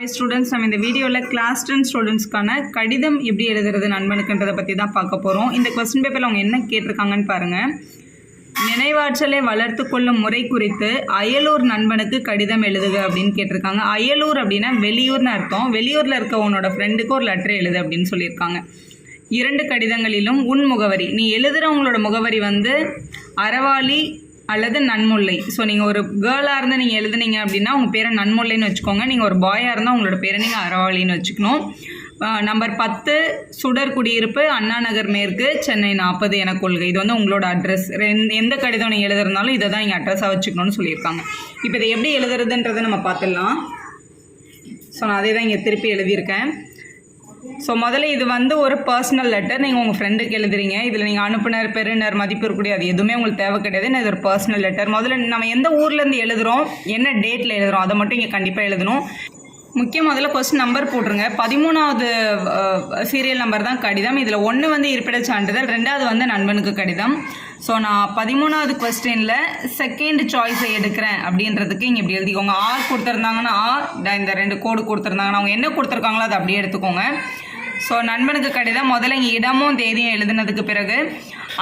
Students நம்ம இந்த வீடியோவில் கிளாஸ் டென் ஸ்டூடெண்ட்ஸ்க்கான கடிதம் எப்படி எழுதுறது நண்பனுக்குன்றதை பற்றி தான் பார்க்க போகிறோம் இந்த கொஸ்டின் பேப்பரில் அவங்க என்ன கேட்டிருக்காங்கன்னு பாருங்கள் நினைவாற்றலை வளர்த்து கொள்ளும் முறை குறித்து அயலூர் நண்பனுக்கு கடிதம் எழுதுக அப்படின்னு கேட்டிருக்காங்க. அயலூர் அப்படின்னா வெளியூர்னு அர்த்தம். வெளியூரில் இருக்க உன்னோட ஃப்ரெண்டுக்கு ஒரு லெட்டர் எழுது அப்படின்னு சொல்லியிருக்காங்க. இரண்டு கடிதங்களிலும் உன் முகவரி. நீ எழுதுகிறவங்களோட முகவரி வந்து அறவாளி அல்லது நன்முல்லை. ஸோ நீங்கள் ஒரு கேர்ளாக இருந்து நீங்கள் எழுதுனீங்க அப்படின்னா உங்கள் பேரை நன்முல்லைன்னு வச்சுக்கோங்க. நீங்கள் ஒரு பாயாக இருந்தால் உங்களோட பேரை நீங்கள் அறவாளின்னு வச்சுக்கணும். நம்பர் பத்து சுடர் குடியிருப்பு அண்ணா நகர் மேற்கு சென்னை நாற்பது என கொள்கை. இது வந்து உங்களோட அட்ரஸ் எந்த கடிதம் நீங்கள் எழுதுறதுனாலும் இதை தான் நீங்கள் அட்ரஸாக வச்சுக்கணும்னு சொல்லியிருக்காங்க. இப்போ இதை எப்படி எழுதுறதுன்றதை நம்ம பார்த்துடலாம். ஸோ நான் அதே தான் இங்கே திருப்பி எழுதியிருக்கேன். ஸோ முதல்ல இது வந்து ஒரு பர்சனல் லெட்டர் நீங்கள் உங்கள் ஃப்ரெண்டுக்கு எழுதுறீங்க. இதில் நீங்கள் அனுப்புனர் பெறுநர் மதிப்பு இருக்கக்கூடிய அது எதுவுமே உங்களுக்கு தேவை கிடையாது. நான் இது ஒரு பர்சனல் லெட்டர் முதல்ல நம்ம எந்த ஊர்லேருந்து எழுதுகிறோம் என்ன டேட்டில் எழுதுகிறோம் அதை மட்டும் இங்கே கண்டிப்பாக எழுதணும். முக்கியம் முதல்ல கொஸ்டின் நம்பர் போட்டுருங்க. பதிமூணாவது சீரியல் நம்பர் தான் கடிதம். இதில் ஒன்று வந்து இருப்பிடச் சான்றிதழ் ரெண்டாவது வந்து நண்பனுக்கு கடிதம். ஸோ நான் பதிமூணாவது கொஸ்டினில் செகண்ட் சாய்ஸை எடுக்கிறேன் அப்படின்றதுக்கு இங்கே இப்படி எழுதிக்கோங்க. ஆர் கொடுத்துருந்தாங்கன்னா ஆ இந்த ரெண்டு கோடு கொடுத்துருந்தாங்கன்னா அவங்க என்ன கொடுத்துருக்காங்களோ அதை அப்படியே எடுத்துக்கோங்க. ஸோ நண்பனுக்கு கடிதம் முதல்ல இங்கே இடமும் தேதியும் எழுதுனதுக்கு பிறகு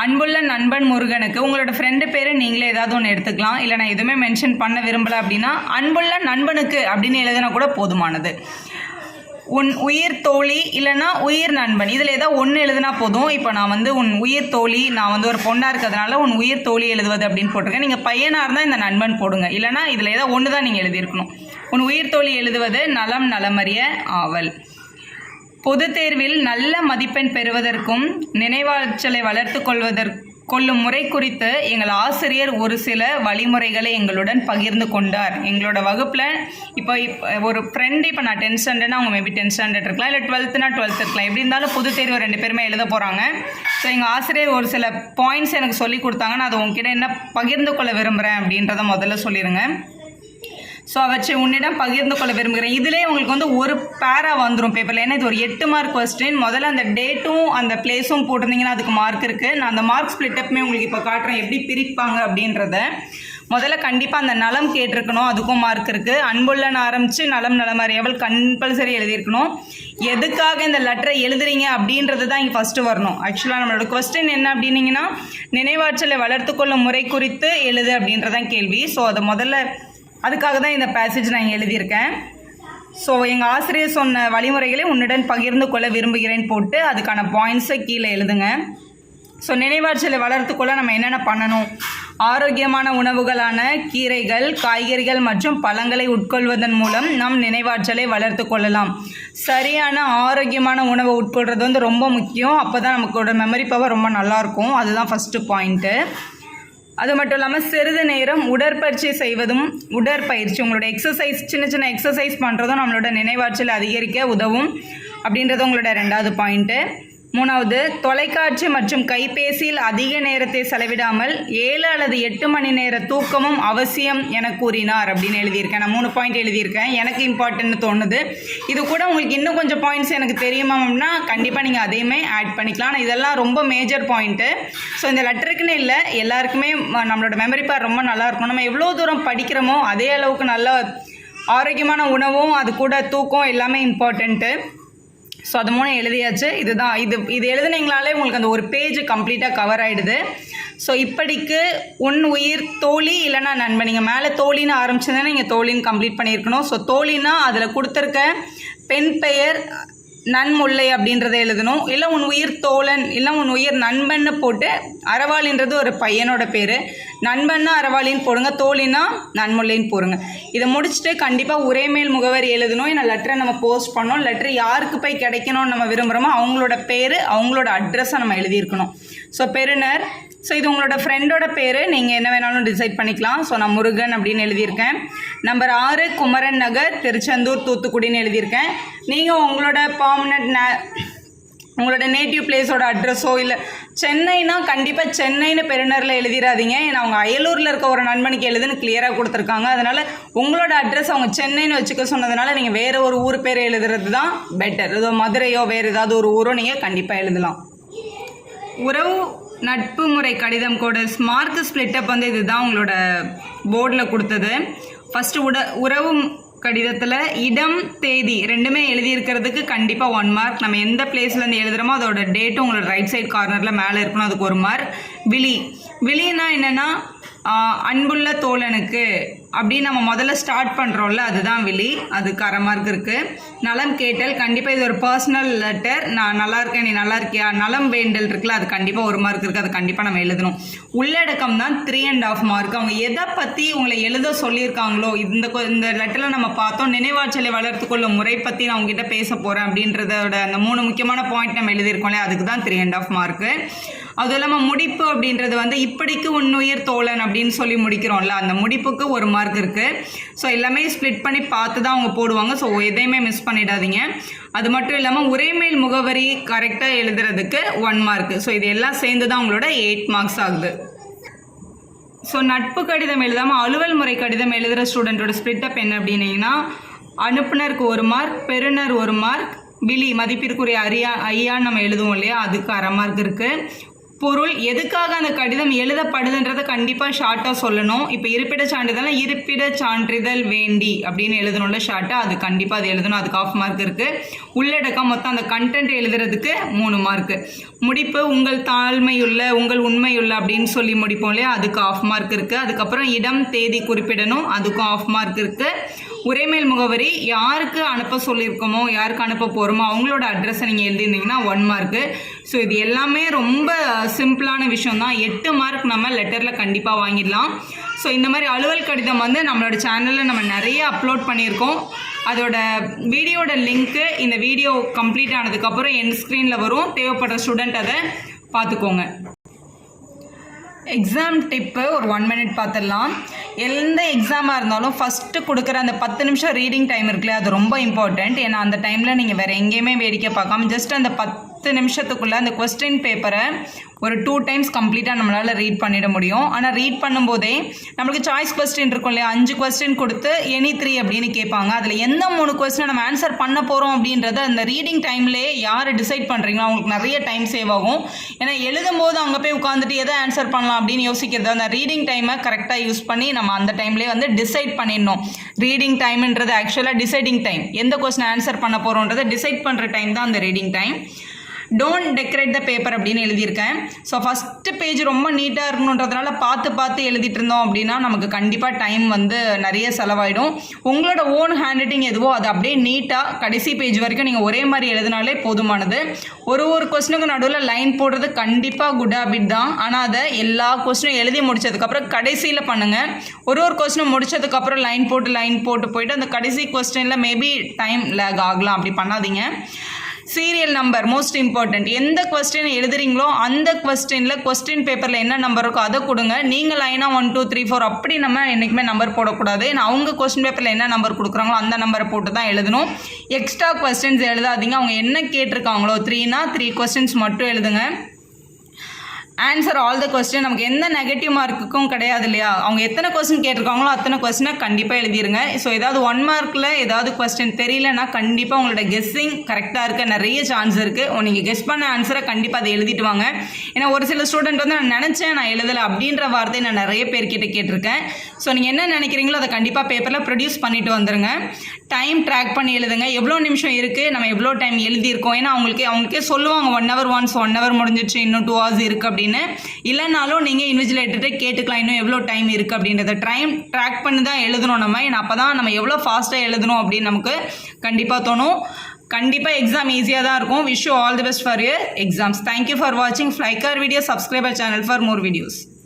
அன்புள்ள நண்பன் முருகனுக்கு உங்களோட ஃப்ரெண்டு பேர் நீங்களே ஏதாவது ஒன்று எடுத்துக்கலாம். இல்லை நான் எதுவுமே மென்ஷன் பண்ண விரும்பலை அப்படின்னா அன்புள்ள நண்பனுக்கு அப்படின்னு எழுதினா கூட போதுமானது. உன் உயிர் தோழி இல்லைன்னா உயிர் நண்பன். இதில் ஏதோ ஒன்று எழுதுனா போதும். இப்போ நான் வந்து உன் உயிர் தோழி நான் வந்து ஒரு பொண்ணாக இருக்கிறதுனால உன் உயிர் தோழி எழுதுவது அப்படின்னு போட்டிருக்கேன். நீங்கள் பையனாக இருந்தால் இந்த நண்பன் போடுங்க. இல்லைனா இதில் ஏதோ ஒன்று தான் நீங்கள் எழுதியிருக்கணும். உன் உயிர் தோழி எழுதுவது நலம் நலமறிய ஆவல். பொதுத் தேர்வில் நல்ல மதிப்பெண் பெறுவதற்கும் நினைவாற்றலை வளர்த்து கொள்வதற் கொள்ளும் முறை குறித்து எங்கள் ஆசிரியர் ஒரு சில வழிமுறைகளை எங்களுடன் பகிர்ந்து கொண்டார். எங்களோட வகுப்பில் இப்போ ஒரு ஃப்ரெண்டு இப்போ நான் டென்த் ஸ்டாண்டர்ட்னா அவங்க மேபி டென்த் ஸ்டாண்டர்ட் இருக்கலாம் இல்லை டுவெல்த்துனா டுவெல்த் இருக்கலாம். எப்படி இருந்தாலும் புது தேர்வு ரெண்டு பேருமே எழுத போகிறாங்க ஸோ எங்கள் ஆசிரியர் ஒரு சில பாயிண்ட்ஸ் எனக்கு சொல்லி கொடுத்தாங்க. நான் அதை உங்ககிட்ட என்ன பகிர்ந்து கொள்ள விரும்புகிறேன் அப்படின்றத முதல்ல சொல்லிடுங்க ஸோ அவற்றை உன்னிடம் பகிர்ந்து கொள்ள விரும்புகிறேன். இதிலே உங்களுக்கு வந்து ஒரு பேரா வந்துடும் பேப்பரில் ஏன்னா இது ஒரு எட்டு மார்க் கொஸ்டின் முதல்ல அந்த டேட்டும் அந்த பிளேஸும் போட்டிருந்தீங்கன்னா அதுக்கு மார்க் இருக்குது நான் அந்த மார்க் ஸ்பிளிட்டப்புமே உங்களுக்கு இப்போ காட்டுறேன். எப்படி பிரிப்பாங்க அப்படின்றத. முதல்ல கண்டிப்பாக அந்த நலம் கேட்டிருக்கணும். அதுக்கும் மார்க் இருக்குது அன்புள்ளன் ஆரம்பித்து நலம் நலம் அறியவள் கம்பல்சரி எழுதியிருக்கணும். எதுக்காக இந்த லெட்டரை எழுதுறீங்க அப்படின்றது தான் இங்கே ஃபஸ்ட்டு வரணும். ஆக்சுவலாக நம்மளோட கொஸ்டின் என்ன அப்படின்னீங்கன்னா நினைவாற்றலை வளர்த்துக்கொள்ளும் முறை குறித்து எழுது அப்படின்றதான் கேள்வி. ஸோ அதை முதல்ல அதுக்காக தான் இந்த பேசேஜ் நான் எழுதியிருக்கேன். ஸோ எங்கள் ஆசிரியர் சொன்ன வழிமுறைகளை உன்னுடன் பகிர்ந்து கொள்ள விரும்புகிறேன் போட்டு அதுக்கான பாயிண்ட்ஸை கீழே எழுதுங்க. ஸோ நினைவாற்றலை வளர்த்துக்கொள்ள நம்ம என்னென்ன பண்ணணும்? ஆரோக்கியமான உணவுகளான கீரைகள் காய்கறிகள் மற்றும் பழங்களை உட்கொள்வதன் மூலம் நம் நினைவாற்றலை வளர்த்து கொள்ளலாம். சரியான ஆரோக்கியமான உணவை உட்கொள்கிறது வந்து ரொம்ப முக்கியம். அப்போ தான் நமக்கோட மெமரி பவர் ரொம்ப நல்லாயிருக்கும் அதுதான் ஃபஸ்ட்டு பாயிண்ட்டு அது மட்டும் இல்லாமல் சிறிது நேரம் உடற்பயிற்சி செய்வதும் உடற்பயிற்சி உங்களோட எக்ஸசைஸ் சின்ன சின்ன எக்ஸசைஸ் பண்ணுறதும் நம்மளோட நினைவாற்றல் அதிகரிக்க உதவும். அப்படின்றது உங்களோட ரெண்டாவது பாயிண்ட்டு மூணாவது தொலைக்காட்சி மற்றும் கைபேசியில் அதிக நேரத்தை செலவிடாமல் ஏழு அல்லது எட்டு மணி நேர தூக்கமும் அவசியம் என கூறினார் அப்படின்னு எழுதியிருக்கேன். நான் மூணு பாயிண்ட் எழுதியிருக்கேன். எனக்கு இம்பார்ட்டன்ட்னு தோணுது. இது கூட உங்களுக்கு இன்னும் கொஞ்சம் பாயிண்ட்ஸ் எனக்கு தெரியுமா அப்படின்னா கண்டிப்பாக நீங்கள் அதையுமே ஆட் பண்ணிக்கலாம். ஆனால் இதெல்லாம் ரொம்ப மேஜர் பாயிண்ட்டு ஸோ இந்த லெட்டருக்குன்னு இல்லை எல்லாருக்குமே நம்மளோட மெமரி பார் ரொம்ப நல்லாயிருக்கும் நம்ம எவ்வளோ தூரம் படிக்கிறோமோ அதே அளவுக்கு நல்ல ஆரோக்கியமான உணவும் அது கூட தூக்கம் எல்லாமே இம்பார்ட்டண்ட்டு ஸோ அது மூணு எழுதியாச்சு. இதுதான் இது இது எழுதுனீங்களாலே உங்களுக்கு அந்த ஒரு பேஜ் கம்ப்ளீட்டாக கவர் ஆகிடுது ஸோ இப்படிக்கு உன் உயிர் தோழி இல்லைனா நண்பன். நீங்கள் மேலே தோழின்னு ஆரம்பிச்சதுன்னா நீங்கள் தோழின்னு கம்ப்ளீட் பண்ணியிருக்கணும். ஸோ தோழின்னா அதில் கொடுத்துருக்க பெண் பெயர் நன்முல்லை அப்படின்றத எழுதணும். இல்லை உன் உயிர் தோழன் இல்லை உன் உயிர் நண்பன்னு போட்டு அறவாளின்றது ஒரு பையனோட பேர். நண்பன்னா அறவாளின்னு போடுங்க தோழின்னா நன்முல்லைன்னு போடுங்க. இதை முடிச்சுட்டு கண்டிப்பாக உரைமேல் முகவரி எழுதணும். ஏன்னா லெட்டரை நம்ம போஸ்ட் பண்ணோம். லெட்டர் யாருக்கு போய் கிடைக்கணும்னு நம்ம விரும்புகிறோமோ அவங்களோட பேர் அவங்களோட அட்ரஸை நம்ம எழுதியிருக்கணும். ஸோ பெறுநர் ஸோ இது உங்களோட ஃப்ரெண்டோட பேர். நீங்கள் என்ன வேணாலும் டிசைட் பண்ணிக்கலாம். ஸோ நான் முருகன் அப்படின்னு எழுதியிருக்கேன். நம்பர் ஆறு குமரன் நகர் திருச்செந்தூர் தூத்துக்குடின்னு எழுதியிருக்கேன். நீங்கள் உங்களோட பர்மனண்ட் ந உங்களோட நேட்டிவ் பிளேஸோட அட்ரஸோ இல்லை சென்னைனா கண்டிப்பாக சென்னைன்னு பெருநரில் எழுதிடாதீங்க ஏன்னா அவங்க அயலூரில் இருக்க ஒரு நண்பனுக்கு எழுதுன்னு கிளியராக கொடுத்துருக்காங்க. அதனால் உங்களோட அட்ரஸ் அவங்க சென்னைன்னு வச்சுக்க சொன்னதுனால நீங்கள் வேறு ஒரு ஊர் பேர் எழுதுறது தான் பெட்டர் ஏதோ மதுரையோ வேறு ஏதாவது ஒரு ஊரோ நீங்கள் கண்டிப்பாக எழுதலாம். உறவு நட்பு முறை கடிதம் கூட ஸ்மார்க் ஸ்ப்ளிட்டப் வந்து இதுதான் உங்களோட போர்டில் கொடுத்தது. ஃபஸ்ட்டு உட உறவு கடிதத்தில் இடம் தேதி ரெண்டுமே எழுதியிருக்கிறதுக்கு கண்டிப்பாக ஒன் மார்க் நம்ம எந்த பிளேஸ்லேருந்து எழுதுகிறோமோ அதோட டேட்டும் உங்களோட ரைட் சைட் கார்னரில் மேலே இருக்கணும். அதுக்கு ஒரு மார்க் விழி. விழினா என்னென்னா அன்புள்ள தோழனுக்கு. அப்படின்னு நம்ம முதல்ல ஸ்டார்ட் பண்ணுறோம்ல அதுதான் விழி. அது அரை மார்க் இருக்குது நலம் கேட்டல் கண்டிப்பாக இது ஒரு பர்சனல் லெட்டர் நான் நல்லா இருக்கேன் நீ நல்லா இருக்கியா? நலம் வேண்டல் இருக்குல்ல அது கண்டிப்பாக ஒரு மார்க் இருக்குது அது கண்டிப்பாக நம்ம எழுதணும். உள்ளடக்கம் தான் த்ரீ அண்ட் ஆஃப் மார்க் அவங்க எதை பற்றி உங்களை எழுத சொல்லியிருக்காங்களோ இந்த கொ- இந்த லெட்டரில் நம்ம பார்த்தோம் நினைவாற்றலை வளர்த்துக்கொள்ளும் முறை பற்றி நான் உங்ககிட்ட பேச போகிறேன் அப்படின்றதோட அந்த மூணு முக்கியமான பாயிண்ட் நம்ம எழுதியிருக்கோம்ல அதுக்கு தான் த்ரீ அண்ட் ஆஃப் மார்க்கு அதுவும் இல்லாமல் முடிப்பு அப்படின்றது வந்து இப்படிக்கு உன்னுயிர் தோழன் அப்படின்னு சொல்லி முடிக்கிறோம்ல அந்த முடிப்புக்கு ஒரு மார்க் இருக்குது ஸோ எல்லாமே ஸ்ப்ளிட் பண்ணி பார்த்து தான் அவங்க போடுவாங்க. ஸோ எதையுமே மிஸ் பண்ணிடாதீங்க. அது மட்டும் இல்லாமல் உரைமேல் முகவரி கரெக்டாக எழுதுறதுக்கு ஒன் மார்க் ஸோ இது எல்லாம் சேர்ந்து தான் உங்களோட எயிட் மார்க்ஸ் ஆகுது. ஸோ நட்பு கடிதம் எழுதாமல் அலுவல் முறை கடிதம் எழுதுகிற ஸ்டூடெண்ட்டோட ஸ்ப்ளிட்டப் என்ன அப்படின்னீங்கன்னா அனுப்புனருக்கு ஒரு மார்க் பெறுநர் ஒரு மார்க் விழி மதிப்பிற்குரிய அரியா ஐயான்னு நம்ம எழுதுவோம் இல்லையா? அதுக்கு அரை மார்க் இருக்குது பொருள் எதுக்காக அந்த கடிதம் எழுதப்படுதுன்றதை கண்டிப்பாக ஷார்ட்டாக சொல்லணும். இப்போ இருப்பிட சான்றிதழ்னா இருப்பிட சான்றிதழ் வேண்டி அப்படின்னு எழுதணும்ல ஷார்ட்டாக அது கண்டிப்பாக அது எழுதணும். அதுக்கு ஆஃப் மார்க் இருக்குது உள்ளடக்கம் மொத்தம் அந்த கண்டென்ட் எழுதுறதுக்கு மூணு மார்க்கு முடிப்பு உங்கள் தாழ்மையுள்ள உங்கள் உண்மையுள்ள அப்படின்னு சொல்லி முடிப்போம் இல்லையா? அதுக்கு ஆஃப் மார்க் இருக்குது அதுக்கப்புறம் இடம் தேதி குறிப்பிடணும். அதுக்கும் ஆஃப் மார்க் இருக்குது உரைமேல் முகவரி யாருக்கு அனுப்ப சொல்லியிருக்கோமோ யாருக்கு அனுப்ப போகிறோமோ அவங்களோட அட்ரஸை நீங்கள் எழுதியிருந்தீங்கன்னா ஒன் மார்க்கு ஸோ இது எல்லாமே ரொம்ப சிம்பிளான விஷயம் தான் எட்டு மார்க் நம்ம லெட்டரில் கண்டிப்பாக வாங்கிடலாம். ஸோ இந்த மாதிரி அலுவல் கடிதம் வந்து நம்மளோட சேனலில் நம்ம நிறைய அப்லோட் பண்ணியிருக்கோம். அதோட வீடியோட லிங்க்கு இந்த வீடியோ கம்ப்ளீட் ஆனதுக்கப்புறம் என் ஸ்க்ரீனில் வரும். தேவைப்படுற ஸ்டூடெண்ட் அதை பார்த்துக்கோங்க. எக்ஸாம் டிப்பு ஒரு ஒன் மினிட் பார்த்துடலாம். எந்த எக்ஸாமாக இருந்தாலும் ஃபஸ்ட்டு கொடுக்குற அந்த பத்து நிமிஷம் ரீடிங் டைம் இருக்குல்ல அது ரொம்ப இம்பார்ட்டண்ட் ஏன்னா அந்த டைமில் நீங்கள் வேறு எங்கேயுமே வேடிக்கை பார்க்காம ஜஸ்ட் அந்த பத்து நிமிஷத்துக்குள்ளே அந்த கொஸ்டின் பேப்பரை ஒரு டூ டைம்ஸ் கம்ப்ளீட்டாக நம்மளால் ரீட் பண்ணிட முடியும். ஆனால் ரீட் பண்ணும்போதே நம்மளுக்கு சாய்ஸ் கொஸ்டின் இருக்கும் இல்லையா? அஞ்சு கொஸ்டின் கொடுத்து எனி த்ரீ அப்படின்னு கேட்பாங்க. அதில் எந்த மூணு கொஸ்டினை நம்ம ஆன்சர் பண்ண போகிறோம் அப்படின்றத அந்த ரீடிங் டைம்லேயே யார் டிசைட் பண்ணுறீங்களோ அவங்களுக்கு நிறைய டைம் சேவ் ஆகும். ஏன்னா எழுதும் போது அங்கே போய் உட்காந்துட்டு எதை ஆன்சர் பண்ணலாம் அப்படின்னு யோசிக்கிறது அந்த ரீடிங் டைமை கரெக்டாக யூஸ் பண்ணி நம்ம அந்த டைம்லேயே வந்து டிசைட் பண்ணிடணும். ரீடிங் டைம்ன்றது ஆக்சுவலாக டிசைடிங் டைம் எந்த கொஸ்டின் ஆன்சர் பண்ண போகிறோன்றதை டிசைட் பண்ணுற டைம் தான் அந்த reading time don't decorate the paper அப்படின்னு எழுதியிருக்கேன். ஸோ ஃபஸ்ட்டு பேஜ் ரொம்ப நீட்டாக இருக்கணுன்றதுனால பார்த்து பார்த்து எழுதிட்டு இருந்தோம் அப்படின்னா நமக்கு கண்டிப்பாக டைம் வந்து நிறைய செலவாயிடும். உங்களோட ஓன் ஹேண்ட் ரைட்டிங் எதுவோ அது அப்படியே நீட்டாக கடைசி பேஜ் வரைக்கும் நீங்கள் ஒரே மாதிரி எழுதினாலே போதுமானது. ஒரு ஒரு கொஸ்டினுக்கு நடுவில் லைன் போடுறது கண்டிப்பாக குட் ஹேபிட் தான். ஆனால் அதை எல்லா கொஸ்டினும் எழுதி முடிச்சதுக்கப்புறம் கடைசியில் பண்ணுங்கள் ஒரு ஒரு கொஸ்டினும் முடிச்சதுக்கப்புறம் லைன் போட்டு லைன் போட்டு போயிட்டு அந்த கடைசி கொஸ்டினில் மேபி டைம் லேக் ஆகலாம். அப்படி பண்ணாதீங்க. சீரியல் நம்பர் மோஸ்ட் இம்பார்ட்டன்ட் எந்த கொஸ்டின் எழுதுறீங்களோ அந்த கொஸ்டினில் கொஸ்டின் பேப்பரில் என்ன நம்பர் இருக்கோ அதை கொடுங்க. நீங்கள் லைனாக ஒன் டூ த்ரீ ஃபோர் அப்படி நம்ம என்றைக்குமே நம்பர் போடக்கூடாது. ஏன்னா அவங்க கொஸ்டின் பேப்பரில் என்ன நம்பர் கொடுக்குறாங்களோ அந்த நம்பரை போட்டு தான் எழுதணும். எக்ஸ்ட்ரா கொஸ்டின்ஸ் எழுதாதீங்க. அவங்க என்ன கேட்டிருக்காங்களோ த்ரீனா த்ரீ கொஸ்டின்ஸ் மட்டும் எழுதுங்க. ஆன்சர் ஆல் த கொஸ்டின் நமக்கு எந்த நெகட்டிவ் மார்க்குக்கும் கிடையாது இல்லையா? அவங்க எத்தனை கொஸ்டின் கேட்டிருக்காங்களோ அத்தனை கொஸ்டினை கண்டிப்பாக எழுதிருங்க. ஸோ ஏதாவது ஒன் மார்க்கில் ஏதாவது கொஸ்டின் தெரியலன்னா கண்டிப்பாக உங்களோட கெஸ்ஸிங் கரெக்டாக இருக்க நிறைய சான்ஸ் இருக்குது நீங்கள் கெஸ் பண்ண ஆன்சரை கண்டிப்பாக அதை எழுதிட்டு வாங்க. ஏன்னா ஒரு சில ஸ்டூடெண்ட் வந்து நான் நினச்சேன் நான் எழுதலை அப்படின்ற வார்த்தையை நான் நிறைய பேர்கிட்ட கேட்டிருக்கேன். ஸோ நீங்கள் என்ன நினைக்கிறீங்களோ அதை கண்டிப்பாக பேப்பரில் ப்ரொடியூஸ் பண்ணிட்டு வந்துருங்க. டைம் ட்ராக் பண்ணி எழுதுங்க. எவ்வளோ நிமிஷம் இருக்குது நம்ம எவ்வளோ டைம் எழுதியிருக்கோம்? ஏன்னா அவங்களுக்கே அவங்களுக்கே சொல்லுவாங்க one hour once one hour முடிஞ்சிச்சு இன்னும் டூ ஹவர்ஸ் இருக்குது அப்படின்னு. இல்லைனாலும் நீங்கள் இன்விஜிலேட்டர்கிட்ட கேட்டுக்கலாம் இன்னும் எவ்வளோ டைம் இருக்குது அப்படின்றத. டைம் ட்ராக் பண்ணி தான் எழுதணும் நம்ம. ஏன்னா அப்போ தான் நம்ம எவ்வளோ ஃபாஸ்ட்டாக எழுதணும் அப்படின்னு நமக்கு கண்டிப்பாக தோணும். கண்டிப்பாக எக்ஸாம் ஈஸியாக தான் இருக்கும். Wish you all the best for your exams thank you for வாட்சிங் Flicker video subscriber channel for more videos